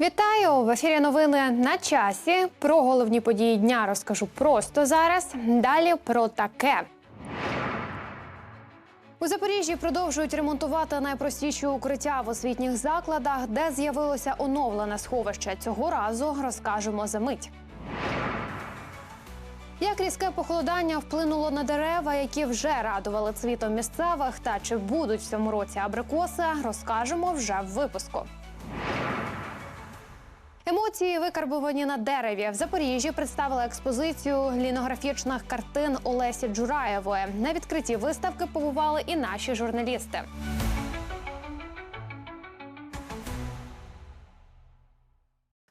Вітаю в ефірі. Новини на часі. Про головні події дня розкажу просто зараз. Далі про таке. У Запоріжжі продовжують ремонтувати найпростіші укриття в освітніх закладах, де з'явилося оновлене сховище. Цього разу розкажемо за мить. Як різке похолодання вплинуло на дерева, які вже радували цвітом місцевих, та чи будуть в цьому році абрикоси, розкажемо вже в випуску. Емоції викарбовані на дереві. В Запоріжжі представили експозицію лінографічних картин Олесі Джураєвої. На відкритті виставки побували і наші журналісти.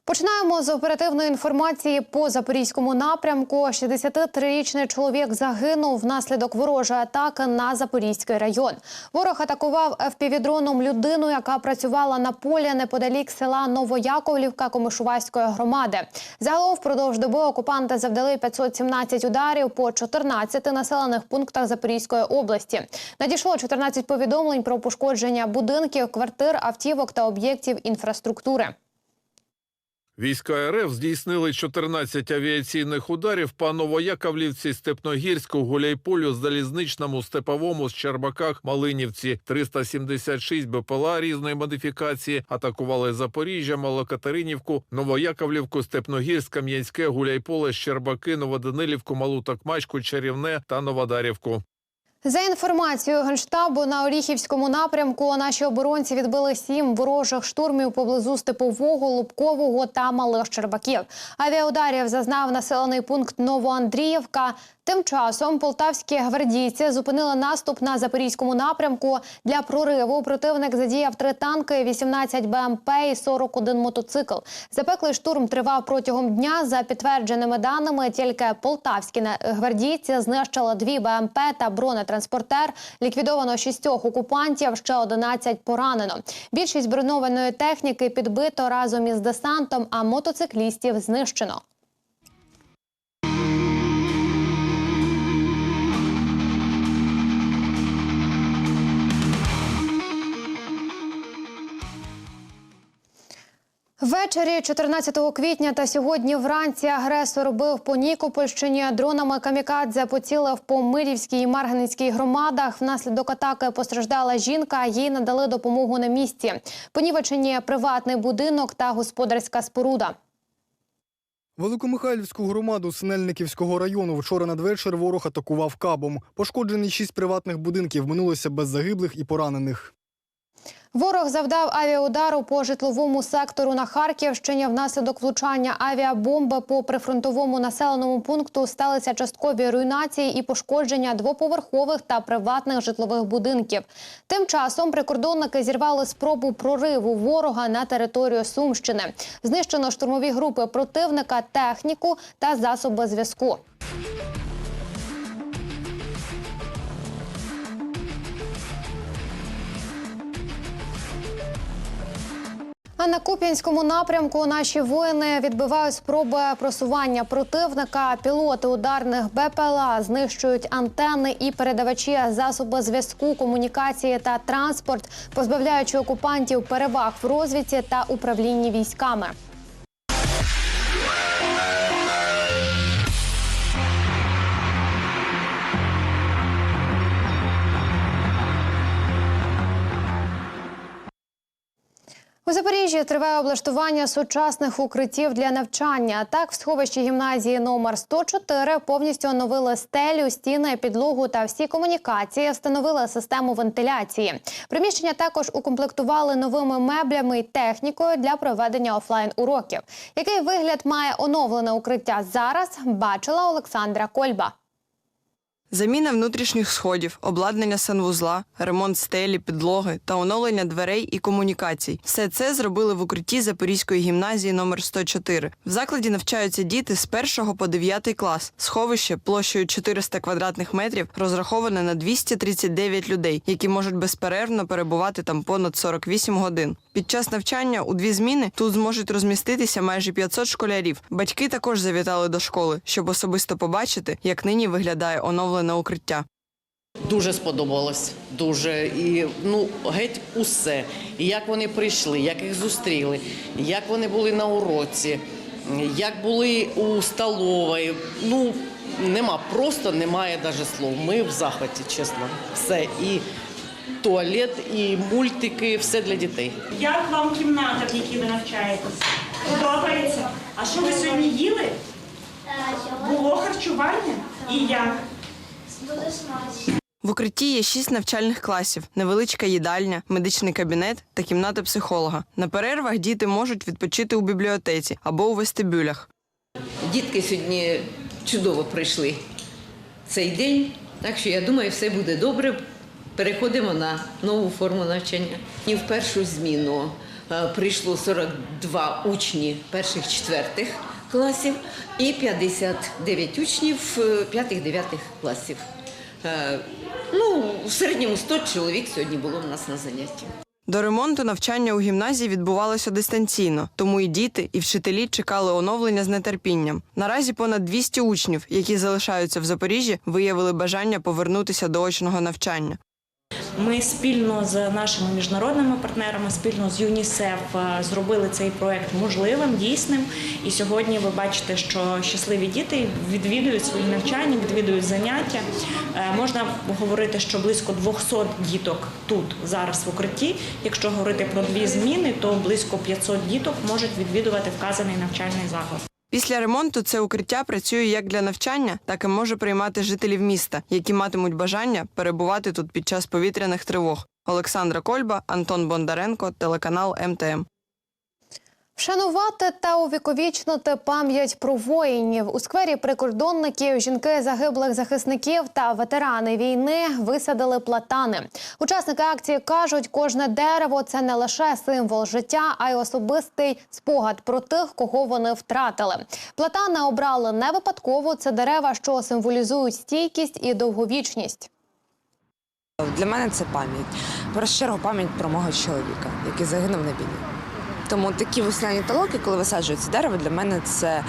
Починаємо з оперативної інформації по запорізькому напрямку. 63-річний чоловік загинув внаслідок ворожої атаки на Запорізький район. Ворог атакував ФПВ-дроном людину, яка працювала на полі неподалік села Новояковлівка Комишувацької громади. Загалом впродовж доби окупанти завдали 517 ударів по 14 населених пунктах Запорізької області. Надійшло 14 повідомлень про пошкодження будинків, квартир, автівок та об'єктів інфраструктури. Війська РФ здійснили 14 авіаційних ударів по Новояковлівці, Степногірську, Гуляйполю, Залізничному, Степовому, Щербаках, Малинівці. 376 БПЛА різної модифікації атакували Запоріжжя, Малокатеринівку, Новояковлівку, Степногірськ, Кам'янське, Гуляйполе, Щербаки, Новоданилівку, Малу Такмачку, Чарівне та Новодарівку. За інформацією генштабу на Оріхівському напрямку наші оборонці відбили сім ворожих штурмів поблизу Степового, Лубкового та Малих Щербаків. Авіаударів зазнав населений пункт Новоандріївка. Тим часом полтавські гвардійці зупинили наступ на запорізькому напрямку. Для прориву противник задіяв три танки, 18 БМП і 41 мотоцикл. Запеклий штурм тривав протягом дня. За підтвердженими даними, тільки полтавські гвардійці знищили дві БМП та бронетранспортер. Ліквідовано шістьох окупантів, ще 11 поранено. Більшість бронованої техніки підбито разом із десантом, а мотоциклістів знищено. Ввечері 14 квітня та сьогодні вранці агресор бив по Нікопольщині. Дронами камікадзе поцілив по Мирівській і Марганецькій громадах. Внаслідок атаки постраждала жінка. Їй надали допомогу на місці. Понівечені приватний будинок та господарська споруда. Великомихайлівську громаду Синельниківського району вчора надвечір ворог атакував кабом. Пошкоджені шість приватних будинків минулося без загиблих і поранених. Ворог завдав авіаудару по житловому сектору на Харківщині. Внаслідок влучання авіабомби по прифронтовому населеному пункту сталися часткові руйнації і пошкодження двоповерхових та приватних житлових будинків. Тим часом прикордонники зірвали спробу прориву ворога на територію Сумщини. Знищено штурмові групи противника, техніку та засоби зв'язку. А на Куп'янському напрямку наші воїни відбивають спроби просування противника. Пілоти ударних БПЛА знищують антени і передавачі, засоби зв'язку, комунікації та транспорт, позбавляючи окупантів переваг в розвідці та управлінні військами. У Запоріжжі триває облаштування сучасних укриттів для навчання. Так, в сховищі гімназії номер 104 повністю оновили стелю, стіни, підлогу та всі комунікації. Встановили систему вентиляції. Приміщення також укомплектували новими меблями і технікою для проведення офлайн уроків. Який вигляд має оновлене укриття зараз? Бачила Олександра Кольба. Заміна внутрішніх сходів, обладнання санвузла, ремонт стелі, підлоги та оновлення дверей і комунікацій. Все це зробили в укритті Запорізької гімназії номер 104. В закладі навчаються діти з 1 по 9 клас. Сховище площею 400 квадратних метрів розраховане на 239 людей, які можуть безперервно перебувати там понад 48 годин. Під час навчання у дві зміни тут зможуть розміститися майже 500 школярів. Батьки також завітали до школи, щоб особисто побачити, як нині виглядає оновлене укриття. Дуже сподобалось. Дуже. І ну, геть усе. І як вони прийшли, як їх зустріли, як вони були на уроці, як були у столовій. Ну, нема, просто немає навіть слов. Ми в захваті, чесно. Все. І туалет, і мультики, все для дітей. Як вам кімната, в якій ви навчаєтесь? Подобається? А що ви сьогодні їли? Було харчування? І як? Дуже смачно. В укритті є шість навчальних класів, невеличка їдальня, медичний кабінет та кімната психолога. На перервах діти можуть відпочити у бібліотеці або у вестибюлях. Дітки сьогодні чудово пройшли цей день, так що я думаю, все буде добре. Переходимо на нову форму навчання. І в першу зміну е, прийшло 42 учні перших четвертих класів і 59 учнів е, п'ятих-дев'ятих класів. Е, Ну, в середньому 100 чоловік сьогодні було в нас на занятті. До ремонту навчання у гімназії відбувалося дистанційно, тому і діти, і вчителі чекали оновлення з нетерпінням. Наразі понад 200 учнів, які залишаються в Запоріжжі, виявили бажання повернутися до очного навчання. Ми спільно з нашими міжнародними партнерами, спільно з ЮНІСЕФ е, зробили цей проект можливим, дійсним. І сьогодні ви бачите, що щасливі діти відвідують свої навчання, відвідують заняття. Е, Можна говорити, що близько 200 діток тут зараз в укритті. Якщо говорити про дві зміни, то близько 500 діток можуть відвідувати вказаний навчальний заклад. Після ремонту це укриття працює як для навчання, так і може приймати жителів міста, які матимуть бажання перебувати тут під час повітряних тривог. Олександра Кольба, Антон Бондаренко, телеканал МТМ. Вшанувати та увіковічнити пам'ять про воїнів у сквері прикордонників, жінки загиблих захисників та ветерани війни висадили платани. Учасники акції кажуть, кожне дерево це не лише символ життя, а й особистий спогад про тих, кого вони втратили. Платани обрали не випадково. Це дерева, що символізують стійкість і довговічність. Для мене це пам'ять. Першу чергу пам'ять про мого чоловіка, який загинув на війні. Тому такі весняні толоки, коли висаджується дерево, для мене це е,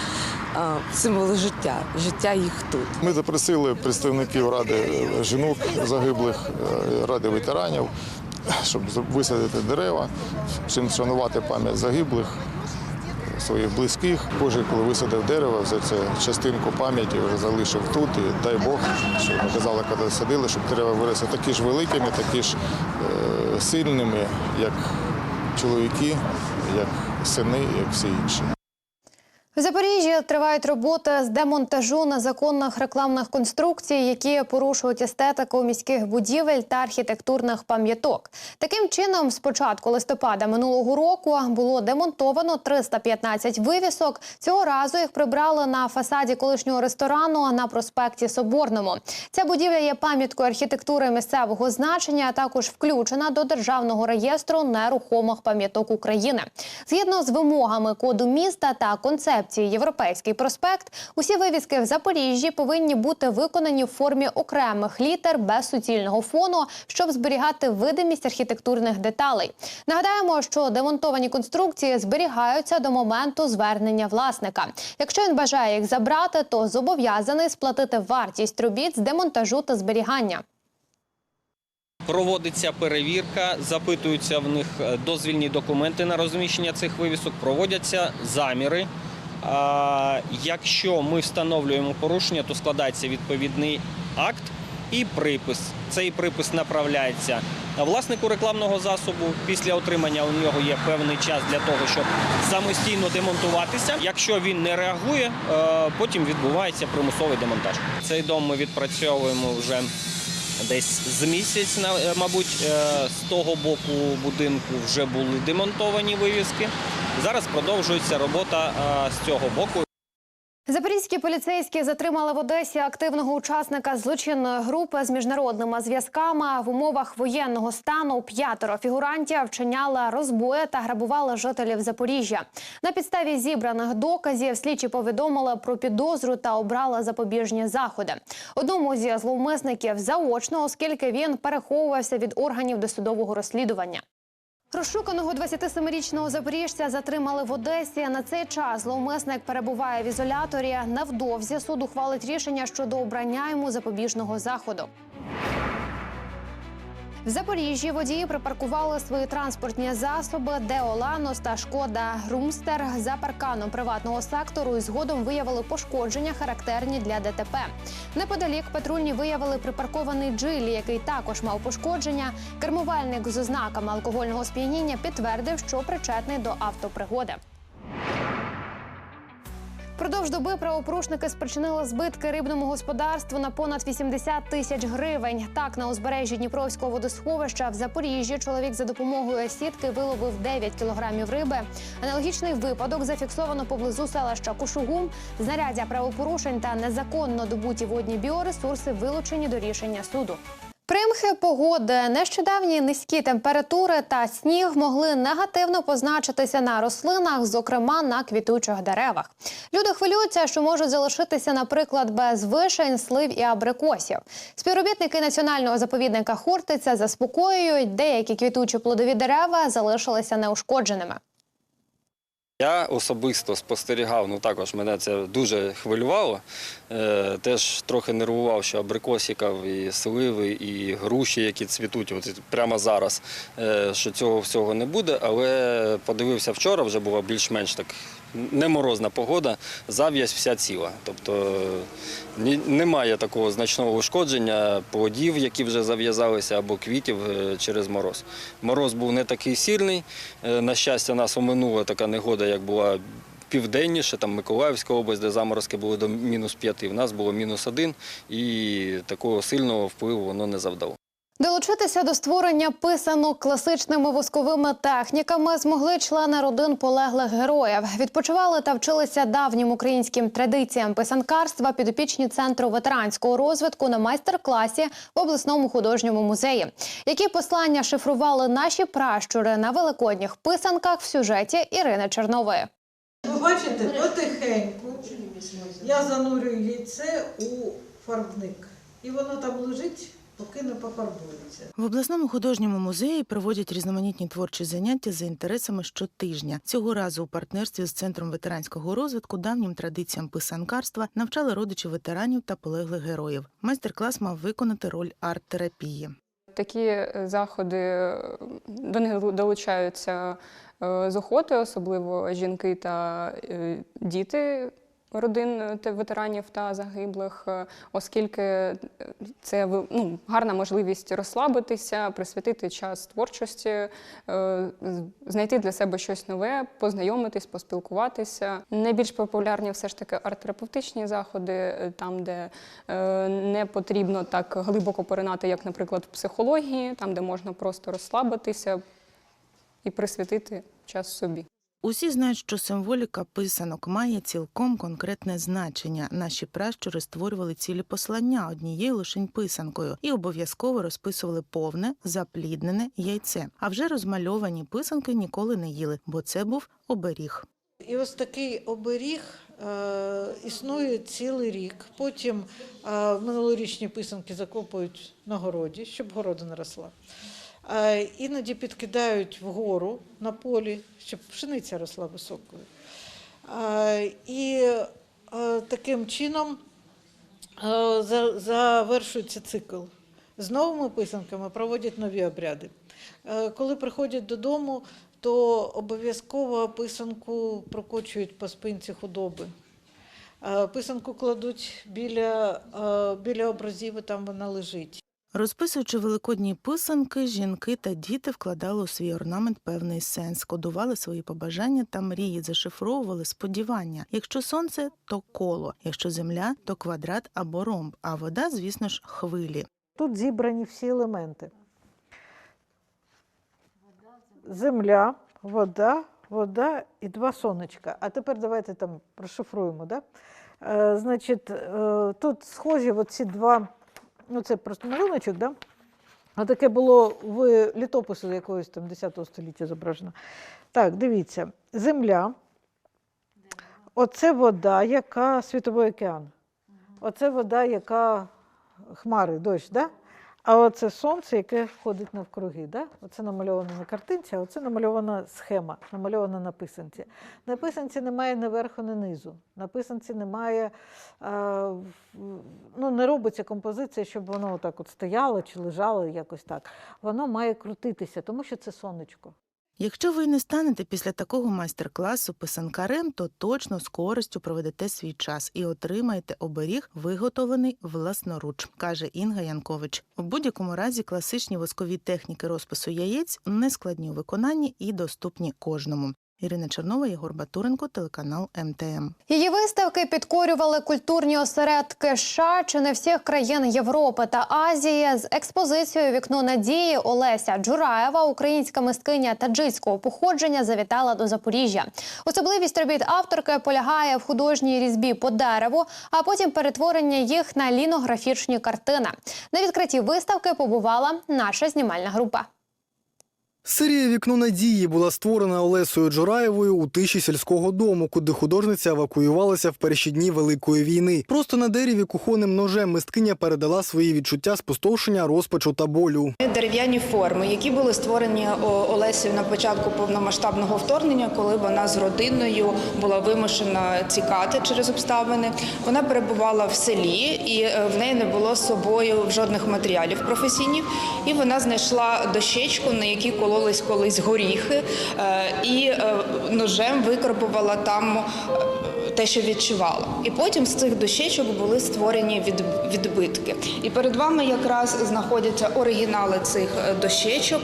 символи життя, життя їх тут. Ми запросили представників ради жінок загиблих, е, ради ветеранів, щоб висадити дерева, чим вшанувати пам'ять загиблих, своїх близьких. Кожен, коли висадив дерево, за це частинку пам'яті вже залишив тут. І дай Бог, що ми казали, коли садили, щоб дерева виросли такі ж великими, такі ж е, сильними, як чоловіки, як сини, як всі інші. В Запоріжжі тривають роботи з демонтажу незаконних рекламних конструкцій, які порушують естетику міських будівель та архітектурних пам'яток. Таким чином, з початку листопада минулого року було демонтовано 315 вивісок. Цього разу їх прибрали на фасаді колишнього ресторану на проспекті Соборному. Ця будівля є пам'яткою архітектури місцевого значення, а також включена до державного реєстру нерухомих пам'яток України. Згідно з вимогами коду міста та концепції Європейський проспект, усі вивіски в Запоріжжі повинні бути виконані в формі окремих літер без суцільного фону, щоб зберігати видимість архітектурних деталей. Нагадаємо, що демонтовані конструкції зберігаються до моменту звернення власника. Якщо він бажає їх забрати, то зобов'язаний сплатити вартість робіт з демонтажу та зберігання. Проводиться перевірка, запитуються в них е, дозвільні документи на розміщення цих вивісок, проводяться заміри. Якщо ми встановлюємо порушення, то складається відповідний акт і припис. Цей припис направляється власнику рекламного засобу. Після отримання у нього є певний час для того, щоб самостійно демонтуватися. Якщо він не реагує, е, потім відбувається примусовий демонтаж. Цей дом ми відпрацьовуємо вже десь з місяць, е, мабуть, е, з того боку будинку вже були демонтовані вивіски. Зараз продовжується робота е, з цього боку. Запорізькі поліцейські затримали в Одесі активного учасника злочинної групи з міжнародними зв'язками. В умовах воєнного стану п'ятеро фігурантів вчиняли розбої та грабували жителів Запоріжжя. На підставі зібраних доказів слідчі повідомили про підозру та обрали запобіжні заходи. Одному зі зловмисників заочно, оскільки він переховувався від органів досудового розслідування. Розшуканого 27-річного запоріжця затримали в Одесі. На цей час зловмисник перебуває в ізоляторі. Невдовзі суд ухвалить рішення щодо обрання йому запобіжного заходу. В Запоріжжі водії припаркували свої транспортні засоби Део Ланос та Шкода Румстер за парканом приватного сектору і згодом виявили пошкодження, характерні для ДТП. Неподалік патрульні виявили припаркований джилі, який також мав пошкодження. Кермувальник з ознаками алкогольного сп'яніння підтвердив, що причетний до автопригоди. Продовж доби правопорушники спричинили збитки рибному господарству на понад 80 тисяч гривень. Так, на узбережжі Дніпровського водосховища в Запоріжжі чоловік за допомогою сітки виловив 9 кілограмів риби. Аналогічний випадок зафіксовано поблизу селища Кушугум. Знаряддя правопорушень та незаконно добуті водні біоресурси вилучені до рішення суду. Примхи погоди, нещодавні низькі температури та сніг могли негативно позначитися на рослинах, зокрема на квітучих деревах. Люди хвилюються, що можуть залишитися, наприклад, без вишень, слив і абрикосів. Співробітники національного заповідника Хортиця заспокоюють, деякі квітучі плодові дерева залишилися неушкодженими. Я особисто спостерігав, ну також мене це дуже хвилювало. Е, теж трохи нервував, що абрикосиків, і сливи, і груші, які цвітуть от прямо зараз, е, що цього всього не буде. Але подивився вчора, вже була більш-менш так неморозна погода, зав'язь вся ціла. Тобто немає такого значного ушкодження плодів, які вже зав'язалися, або квітів е, через мороз. Мороз був не такий сильний. Е, На щастя, нас оминула така негода, як була південніше, там Миколаївська область, де заморозки були до мінус п'яти. В нас було мінус один, і такого сильного впливу воно не завдало. Долучитися до створення писанок класичними восковими техніками змогли члени родин полеглих героїв. Відпочивали та вчилися давнім українським традиціям писанкарства підопічні центру ветеранського розвитку на майстер-класі в обласному художньому музеї. Які послання шифрували наші пращури на великодніх писанках в сюжеті Ірини Чернової. Ви бачите, потихеньку я занурюю яйце у фарбник. І воно там лежить, поки не пофарбується. В обласному художньому музеї проводять різноманітні творчі заняття за інтересами щотижня. Цього разу у партнерстві з центром ветеранського розвитку давнім традиціям писанкарства навчали родичів ветеранів та полеглих героїв. Майстер-клас мав виконати роль арт-терапії. Такі е, заходи е, до них долучаються е, з охотою, особливо жінки та е, діти родин е, ветеранів та загиблих, е, оскільки е, це ну, гарна можливість розслабитися, присвятити час творчості, знайти для себе щось нове, познайомитись, поспілкуватися. Найбільш популярні все ж таки арт-терапевтичні заходи, там, де не потрібно так глибоко поринати, як, наприклад, в психології, там, де можна просто розслабитися і присвятити час собі. Усі знають, що символіка писанок має цілком конкретне значення. Наші пращури створювали цілі послання однією лишень писанкою і обов'язково розписували повне, запліднене яйце. А вже розмальовані писанки ніколи не їли, бо це був оберіг. І ось такий оберіг е, існує цілий рік. Потім е, минулорічні писанки закопують на городі, щоб городина росла. Іноді підкидають вгору на полі, щоб пшениця росла високою. І таким чином завершується цикл. З новими писанками проводять нові обряди. Коли приходять додому, то обов'язково писанку прокочують по спинці худоби. Писанку кладуть біля, біля образів, і там вона лежить. Розписуючи великодні писанки, жінки та діти вкладали у свій орнамент певний сенс, кодували свої побажання та мрії, зашифровували сподівання. Якщо сонце, то коло, якщо земля, то квадрат або ромб, а вода, звісно ж, хвилі. Тут зібрані всі елементи. Земля, вода, вода і два сонечка. А тепер давайте там розшифруємо. Да? Е, значить, е, тут схожі оці два, ну це просто малюночок, да? А таке було в літопису якогось там 10 століття зображено. Так, дивіться, земля. Оце вода, яка світовий океан. Оце вода, яка хмари, дощ, да? А оце сонце, яке ходить навкруги. Да? Оце намальовано на картинці, а оце намальована схема, намальована на писанці. На писанці немає ні верху, ні низу. На писанці немає, е, ну, не робиться композиція, щоб воно отак от стояло чи лежало якось так. Воно має крутитися, тому що це сонечко. Якщо ви не станете після такого майстер-класу писанкарем, то точно з користю проведете свій час і отримаєте оберіг, виготовлений власноруч, каже Інга Янкович. У будь-якому разі класичні воскові техніки розпису яєць не складні у виконанні і доступні кожному. Ірина Чернова, Єгор Батуренко, телеканал МТМ. Її виставки підкорювали культурні осередки США чи не всіх країн Європи та Азії. З експозицією Вікно надії Олеся Джураєва, українська мисткиня таджицького походження, завітала до Запоріжжя. Особливість робіт авторки полягає в художній різьбі по дереву, а потім перетворення їх на лінографічні картини. На відкритті виставки побувала наша знімальна група. Серія Вікно надії була створена Олесою Джураєвою у тиші сільського дому, куди художниця евакуювалася в перші дні Великої війни. Просто на дереві кухонним ножем мисткиня передала свої відчуття спустошення, розпачу та болю. Дерев'яні форми, які були створені Олесею на початку повномасштабного вторгнення, коли вона з родиною була вимушена тікати через обставини. Вона перебувала в селі, і е, в неї не було з собою жодних матеріалів професійних. І вона знайшла дощечку, на якій кололись колись горіхи, е, і е, ножем викарбувала там. е, те, що відчувала. І потім з цих дощечок були створені відбитки. І перед вами якраз знаходяться оригінали цих дощечок,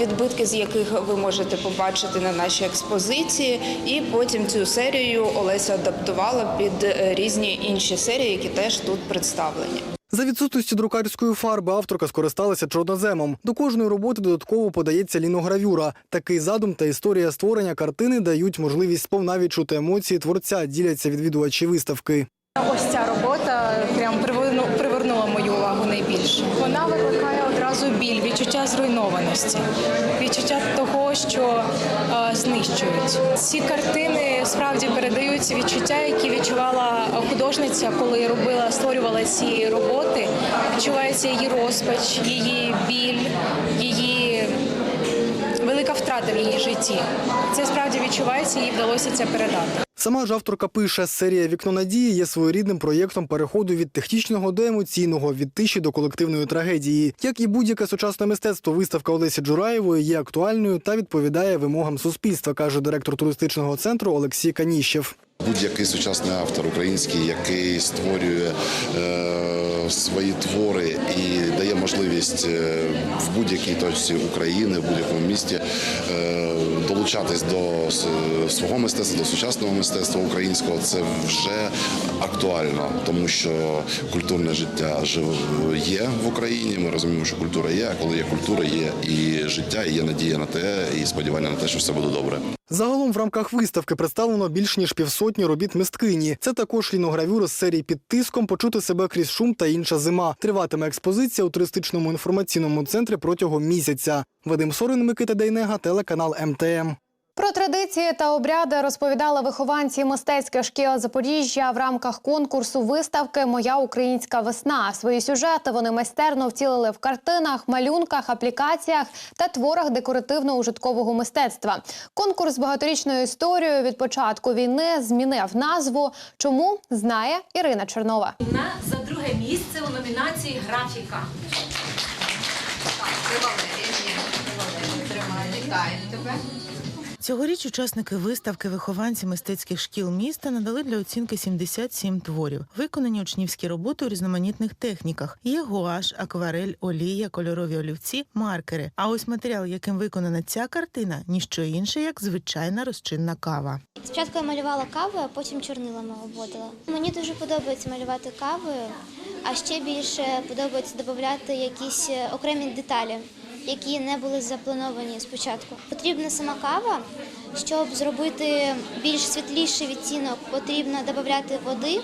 відбитки з яких ви можете побачити на нашій експозиції. І потім цю серію Олеся адаптувала під різні інші серії, які теж тут представлені. За відсутності друкарської фарби авторка скористалася чорноземом. До кожної роботи додатково подається ліногравюра. Такий задум та історія створення картини дають можливість сповна відчути емоції творця, діляться відвідувачі виставки. Ось ця робота прям приверну- привернула мою увагу найбільше. Вона викликає одразу біль, відчуття зруйнованості, відчуття того, що е, знищують. Ці картини справді передають відчуття, які відчувала художниця, коли робила, створювала ці роботи. Відчувається її розпач, її біль, її велика втрата в її житті. Це справді відчувається, їй вдалося це передати. Сама ж авторка пише, серія Вікно надії є своєрідним проєктом переходу від технічного до емоційного, від тиші до колективної трагедії. Як і будь-яке сучасне мистецтво, виставка Олесі Джураєвої є актуальною та відповідає вимогам суспільства, каже директор туристичного центру Олексій Каніщев. Будь-який сучасний автор український, який створює е, свої твори і дає можливість е, в будь-якій точці України, в будь-якому місті е, долучатись до свого мистецтва, до сучасного мистецтва українського, це вже актуально, тому що культурне життя є в Україні. Ми розуміємо, що культура є. А коли є культура, є і життя, і є надія на те, і сподівання на те, що все буде добре. Загалом в рамках виставки представлено більш ніж півсотні робіт мисткині. Це також ліногравюра з серії під тиском почути себе крізь шум та інша зима. Триватиме експозиція у туристичному інформаційному центрі протягом місяця. Вадим Сорин, Микита Дейнега, телеканал МТМ. Про традиції та обряди розповідали вихованці мистецьких шкіл Запоріжжя в рамках конкурсу виставки Моя українська весна. Свої сюжети вони майстерно втілили в картинах, малюнках, аплікаціях та творах декоративно-ужиткового мистецтва. Конкурс з багаторічною історією від початку війни змінив назву. Чому знає Ірина Чернова. На за друге місце у номінації графіка. Цьогоріч учасники виставки вихованці мистецьких шкіл міста надали для оцінки 77 творів, виконані учнівські роботи у різноманітних техніках. Є гуаш, акварель, олія, кольорові олівці, маркери. А ось матеріал, яким виконана ця картина, ніщо інше, як звичайна розчинна кава. Спочатку я малювала кавою, а потім чорнилами обводила. Мені дуже подобається малювати кавою, а ще більше подобається додати якісь е, окремі деталі, які не були заплановані спочатку. Потрібна сама кава, щоб зробити більш світліший відтінок, потрібно додати води.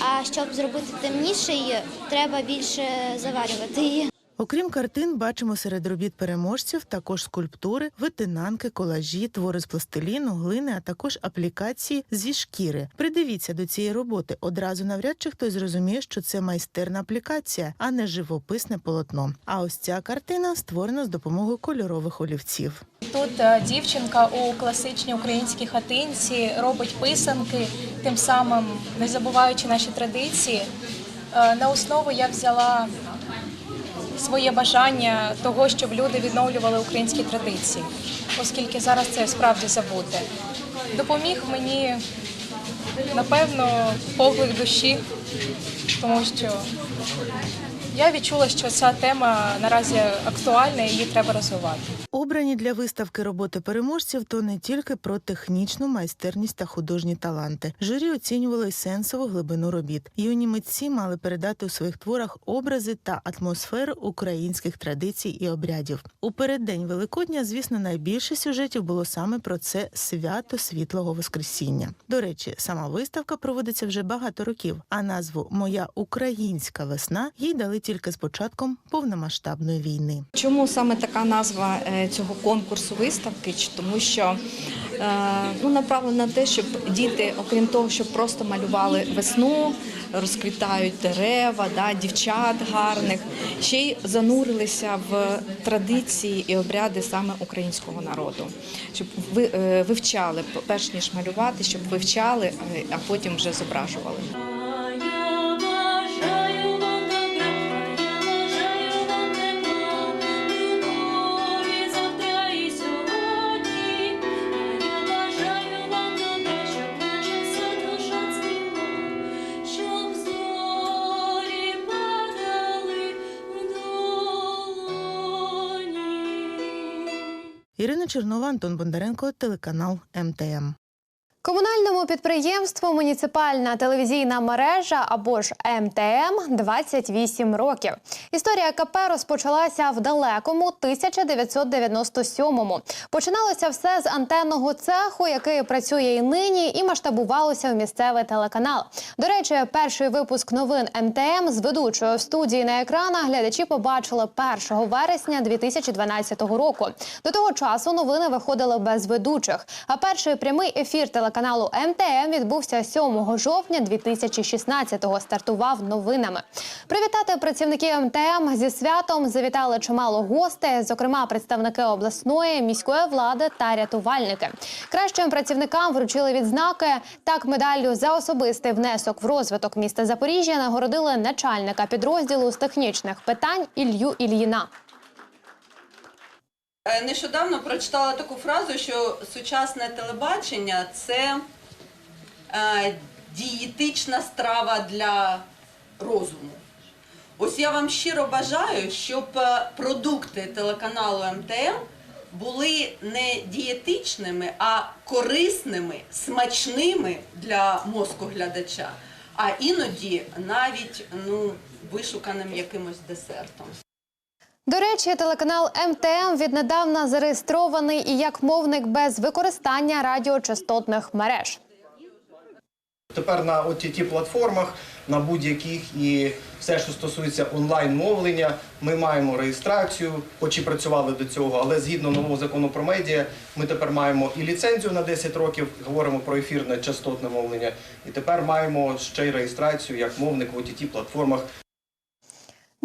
А щоб зробити темніший, треба більше заварювати її. Окрім картин, бачимо серед робіт переможців також скульптури, витинанки, колажі, твори з пластиліну, глини, а також аплікації зі шкіри. Придивіться до цієї роботи. Одразу навряд чи хтось зрозуміє, що це майстерна аплікація, а не живописне полотно. А ось ця картина створена з допомогою кольорових олівців. Тут е, дівчинка у класичній українській хатинці робить писанки, тим самим не забуваючи наші традиції. Е, На основу я взяла своє бажання того, щоб люди відновлювали українські традиції, оскільки зараз це справді забуте. Допоміг мені, напевно, поклик душі, тому що я відчула, що ця тема наразі актуальна і її треба розвивати. Обрані для виставки роботи переможців то не тільки про технічну майстерність та художні таланти. Журі оцінювало й сенсову глибину робіт. Юні митці мали передати у своїх творах образи та атмосферу українських традицій і обрядів. У переддень Великодня, звісно, найбільше сюжетів було саме про це свято світлого Воскресіння. До речі, сама виставка проводиться вже багато років, а назву Моя українська весна їй дали тільки з початком повномасштабної війни. Чому саме така назва е, цього конкурсу виставки? Тому що е, ну, направлено на те, щоб діти, окрім того, щоб просто малювали весну, розквітають дерева, да, дівчат гарних, ще й занурилися в традиції і обряди саме українського народу, щоб ви е, вивчали, перш ніж малювати, щоб вивчали, е, а потім вже зображували. Ірина Чернова, Антон Бондаренко, телеканал МТМ. Комунальному підприємству Муніципальна телевізійна мережа або ж МТМ 28 років. Історія КП розпочалася в далекому 1997-му. Починалося все з антенного цеху, який працює і нині, і масштабувалося в місцевий телеканал. До речі, перший випуск новин МТМ з ведучою в студії на екранах глядачі побачили 1 вересня 2012 року. До того часу новини виходили без ведучих. А перший прямий ефір телеканалу МТМ відбувся 7 жовтня 2016-го. Стартував новинами. Привітати працівників МТМ зі святом завітали чимало гостей, зокрема представники обласної міської влади та рятувальники. Кращим працівникам вручили відзнаки. Так, медаллю за особистий внесок в розвиток міста Запоріжжя нагородили начальника підрозділу з технічних питань Ілью Ільїна. Е, Нещодавно прочитала таку фразу, що сучасне телебачення це е, дієтична страва для розуму. Ось я вам щиро бажаю, щоб е, продукти телеканалу МТМ були не дієтичними, а корисними, смачними для мозку глядача, а іноді навіть ну, вишуканим якимось десертом. До речі, телеканал МТМ віднедавна зареєстрований і як мовник без використання радіочастотних мереж. Тепер на ott платформах, на будь-яких і все, що стосується онлайн мовлення, ми маємо реєстрацію, хоч і працювали до цього, але згідно нового закону про медіа, ми тепер маємо і ліцензію на 10 років, говоримо про ефірне частотне мовлення, і тепер маємо ще й реєстрацію як мовник в ott платформах.